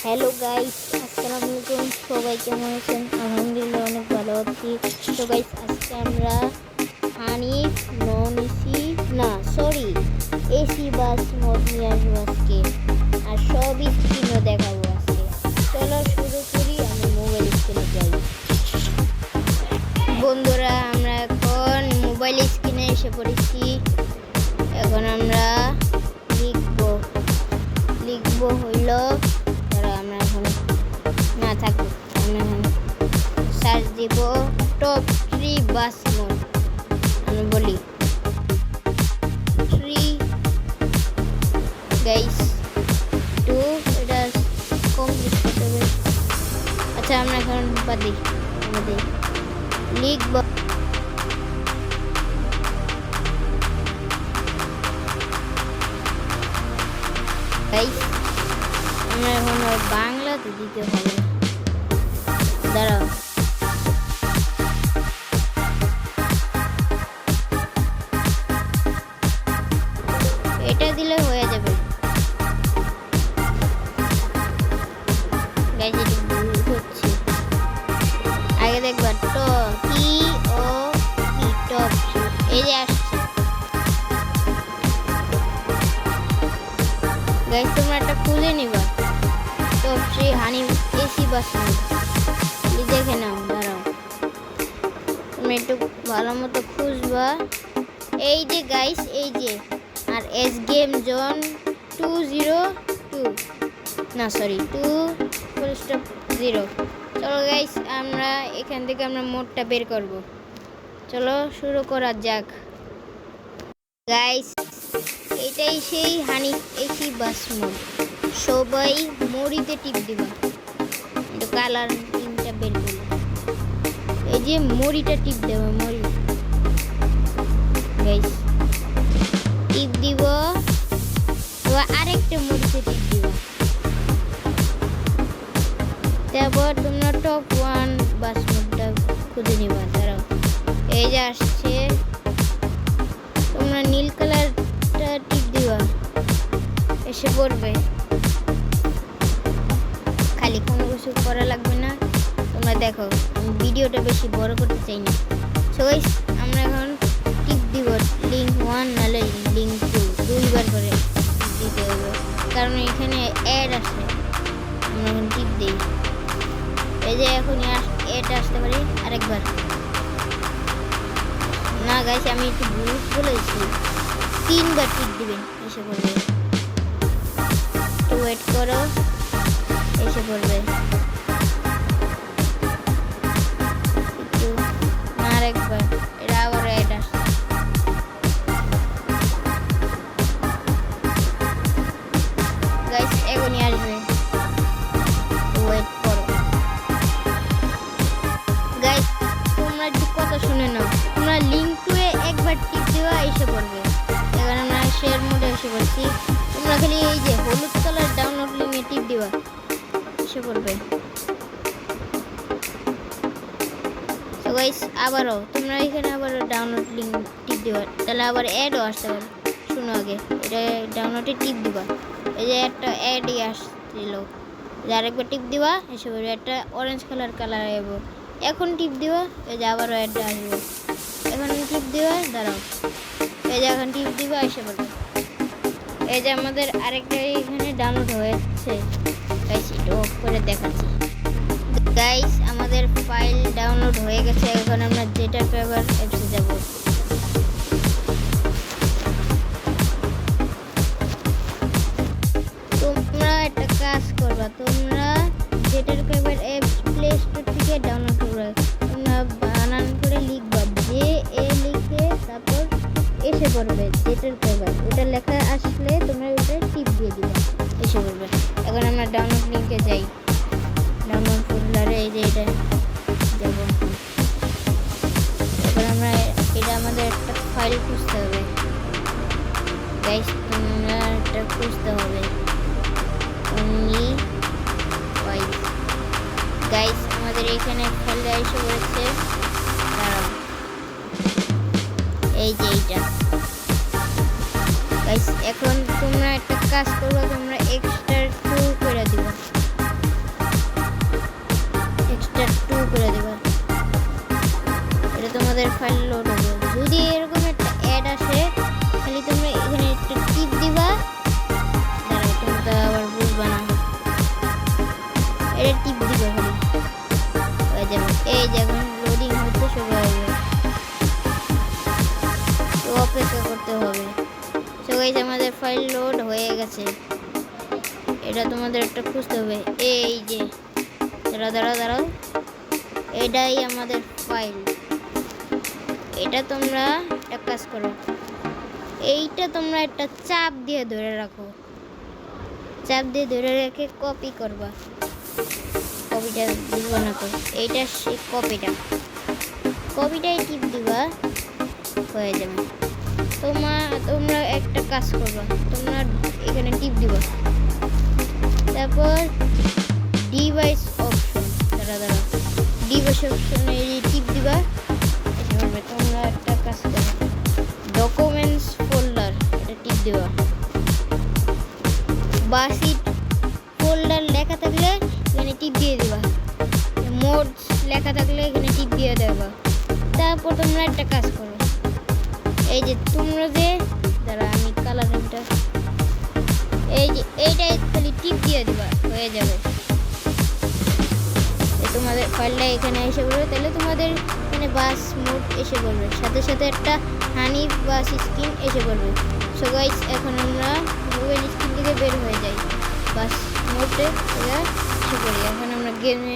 Hello guys আসসালামু আলাইকুম সবাই কেমন আছেন? আলহামদুলিল্লাহ, অনেক ভালো আছি। তো গাইস আজকে আমরা হানিফ নন এসি, না সরি এসি বাস মোড নিয়ে আসব আজকে। আর সব স্ক্রিনও দেখাবো আজকে। চলো শুরু করি, আমি মোবাইল স্ক্রিনে যাই। বন্ধুরা, আমরা এখন মোবাইল স্ক্রিনে এসে পড়েছি। এখন আমরা লিখব। লিখব হইল ধরো আমরা এখন না থাকব আমরা এখন সার্চ দিব টপ থ্রি বাস মোড আমি বলি থ্রি গাইস টু এটা কমপ্লিট করতে হবে আচ্ছা আমরা এখন বাদি আমাদের লিখব গাইস আমরা এখন ওই বাংলাতে দিতে হবে। দাঁড়াও। এটা দিলে হয়ে যাবে। আগে দেখবা, ট টি ও পি টপ। এই যে আসছে। গাইস তোমরা একটা খুলে নিবা। তো শ্রী হানি এসি বাস দেখে নাও, দাঁড়াও। তুমি একটু ভালো মতো খুঁজবা। এই যে গাইস এই যে। R S game zone two zero two না sorry two full stop zero চলো গাইস আমরা এখান থেকে আমরা মোডটা বের করব। চলো শুরু করা যাক। গাইস এটাই সেই হানি এসি বাস মোড। সবাই মরিতে টিপ দিবা। একটু কালার তিনটা বের করব এই যে মরিটা টিপ দেবো মরি গাইস টিপ দিব। এবার আরেকটা মরিতে টিপ দিব। তারপর তোমরা টপ ওয়ান বাস মোডটা খুঁজে নিবা, দাঁড়াও। এই যে আসছে। তোমরা নীল কালারটা টিপ দিবা। এসে পড়বে। করা লাগবে না। তোমরা দেখো ভিডিওটা বেশি বড় করতে চাই না। সো গাইস আমরা এখন টিপ দিব লিঙ্ক ওয়ান নাহলে লিঙ্ক টু দুইবার করে দিতে হবে। কারণ এখানে অ্যাড আসে। আমরা এখন টিপ দিই। এই যে এখন অ্যাড আসতে পারি আরেকবার। না গাইস আমি একটু ভুল বলেছি। তিনবার টিপ দিবেন, এসে পড়বে। একটু ওয়েট করো, এসে পড়বে। আরেকবার এটা আবার এটা গাইস গাইস আবারও, তোমরা এখানে আবার ডাউনলোড লিঙ্ক টিপ দেওয়া তাহলে আবার অ্যাডও আসতে পারে। শুনো আগে, এটা ডাউনলোডে টিপ দিবা। এই যে একটা অ্যাডই আসছিল। যে আরেকবার টিপ দিবা, এসে পড়বে একটা অরেঞ্জ কালার কালার এবো। এখন টিপ দিবা, এই যে আবারও অ্যাডটা আসবে। এখন টিপ দিবা, দাঁড়াও। এই যে এখন টিপ দিবা, এসে পড়বে এই যে আমাদের আরেকটা এখানে ডাউনলোড হয়েছে। গাইস এটা অফ করে দেখাচ্ছি। গাইস আমাদের ফাইল ডাউনলোড হয়ে গেছে, এখন আমরা যেটা পেপার অ্যাপসে যাব। তোমরা একটা কাজ করবা, তোমরা যেটার পেপার অ্যাপস প্লে স্টোর থেকে ডাউনলোড করবে। তোমরা বানান করে লিখবা, যে এ লিখে তারপর এসে পড়বে যেটার পেপার ওটা লেখা আসলে তোমরা ওটা টিপ দিয়ে দিবে, এসে পড়বে। এখন আমরা ডাউনলোড লিঙ্কে যাই। ডাউনলোড ফোল্ডারে এই যে এটা। একটা ফাইল খুঁজতে হবে। গাইস তোমরা এটা খুঁজতে হবে। অনলি ওয়াইজ গাইস আমাদের এখানে ফাইলটা এসে পড়েছে। দাঁড়াও। এই যে এইটা। গাইস এখন তোমরা একটা কাজ করবে, তোমরা এক্সট্রা টু করতে হবে। সো গাইজ আমাদের ফাইল লোড হয়ে গেছে। এটা তোমাদের একটা খুঁজতে হবে। এই যে, দাঁড়াও দাঁড়াও দাঁড়াও। এটাই আমাদের ফাইল এটা তোমরা একটা কাজ করো। এইটা তোমরা একটা চাপ দিয়ে ধরে রাখো। চাপ দিয়ে ধরে রেখে কপি করবা। কপিটা দিব না তো। এইটা সেই কপিটা কপিটাই টিপ দিবা, হয়ে যাবে। তোমার, তোমরা একটা কাজ করবা। তোমরা এখানে টিপ দিবা। তারপর ডিভাইস অপশন দাঁড়া দাঁড়া। ডিভাইস অপশনে টিপ দিবা। তোমরা একটা কাজ করো ডকুমেন্টস ফোল্ডার এটা টিপ দিবা। বাসি ফোল্ডার লেখা থাকলে এখানে টিপ দিয়ে দিবা। মোডস লেখা থাকলে এখানে টিপ দিয়ে দেবা। তারপর তোমরা একটা কাজ করো। এই যে তোমরা যে, দাঁড়া আমি কালারিংটা এই যে এইটাই খালি টিপ দিয়ে দিবা, হয়ে যাবে। তোমাদের ফাইলটা এখানে এসে পড়বে, তাহলে তোমাদের এখানে বাস মোড এসে পড়বে। সাথে সাথে একটা হানি বাস স্ক্রিন এসে পড়বে। সো গাইস এখন আমরা মোবাইল স্ক্রিন থেকে বের হয়ে যাই। বাস মোডে এসে পড়ি। এখন আমরা গেমে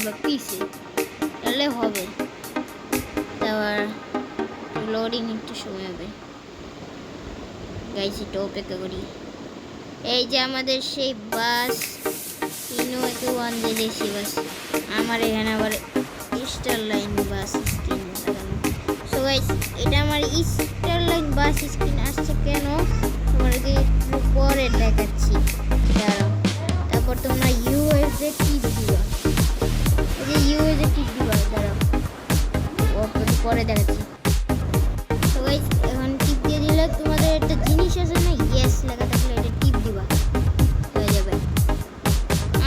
নিবা পিসি তাহলে হবে তারপর লোডিং একটু সময় হবে গাইছি একটু অপেক্ষা করি এই যে আমাদের সেই বাস ইনো ওয়ান দেশি বাস আমার এখানে আবার স্টার লাইন বাস স্ক্রিন এটা আমার স্টার লাইন বাস স্ক্রিন আসছে কেন পরে দেখাচ্ছি। তো এখন টিপ দিয়ে দিলে তোমাদের একটা জিনিস আছে না ইয়েস লেখা থাকলে এটা টিপ দিবা। হয়ে যাবে।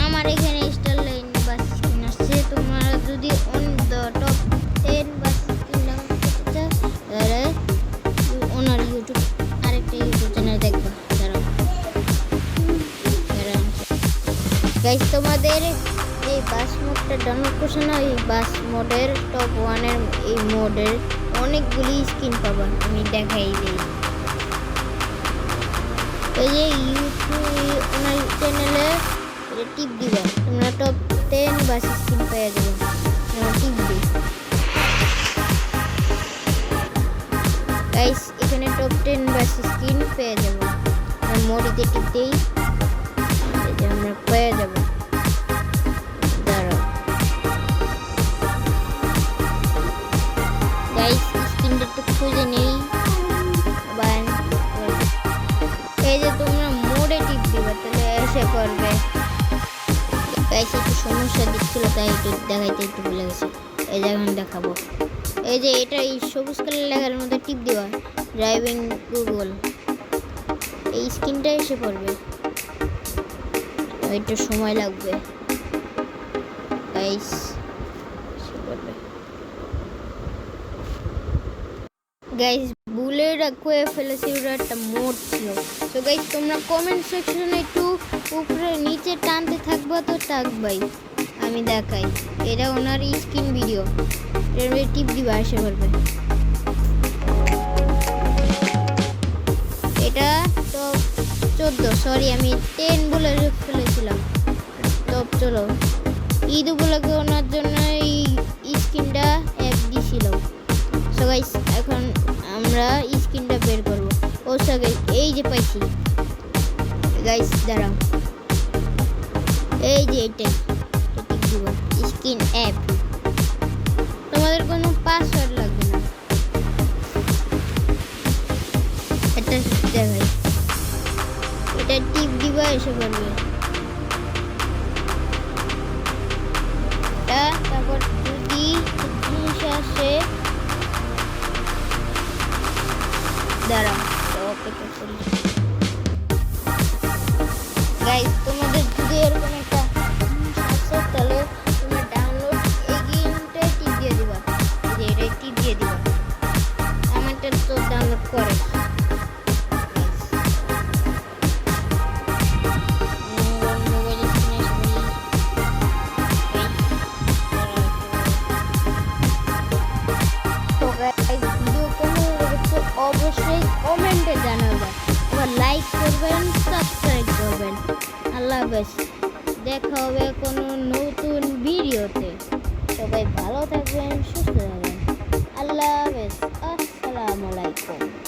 আমার এখানে স্টার লাইন বাস স্ক্রিন আসছে, তোমরা যদি on the top ten bus screen তাহলে ওনার ইউটিউব আরেকটা ইউটিউব চ্যানেল দেখবা। দাঁড়াও। গাইস তোমাদের বাস মোডটা ডাউনলোড করছে না এই বাস মোডের টপ ওয়ানের এই মোডের অনেকগুলি স্ক্রিন পাবেন আমি দেখাই দিই। এই যে ইউটিউব ওনার চ্যানেলে টিপ দিবা তোমরা টপ টেন বাস স্ক্রিন পেয়ে যাবে তোমরা টিপ দিই এখানে টপ টেন বাস স্ক্রিন পেয়ে যাব। মোডিতে টিপতেই এই দেখাইতে একটু ভুলে গেছি। এই যে এখন দেখাবো। এই যে এটা এই সবুজ কালার লেখার মধ্যে টিপ দেওয়া ড্রাইভিং গুগল এই স্ক্রিনটা এসে পড়বে। একটু সময় লাগবে। গাইস গাইস ভুলে রাখে ফেলেছি ওটা একটা মোড ছিল। তো গাইস তোমরা কমেন্ট সেকশনে একটু উপরে নিচে টানতে থাকব তো থাকবাই আমি দেখাই। এটা ওনার স্ক্রিন ভিডিও। টিপ দিবা এসে পড়বে এটা তো চোদ্দ সরি আমি টেন বলে ফেলেছিলাম। টপ চলো। ঈদ উপলক্ষে ওনার জন্য এই স্ক্রিনটা অ্যাপ দিছিল। সো গাইস এখন আমরা স্ক্রিনটা বের করব। ও সো গাইস এই যে পাইছি। গাইস দাঁড়াও। এই যে এইটাই দিব স্ক্রিন অ্যাপ পাসওয়ার্ড লাগবে না। এটা দেখাই। এটা টিপ দিবা, এসে এটা তারপর যদি জিনিস আসে, দাঁড়াও তো লাইক করবেন সাবস্ক্রাইব করবেন। আল্লাহ বেশ দেখা হবে কোনো নতুন ভিডিওতে। সবাই ভালো থাকবেন, সুস্থ থাকবেন। আল্লাহ বেশ আসসালামু আলাইকুম।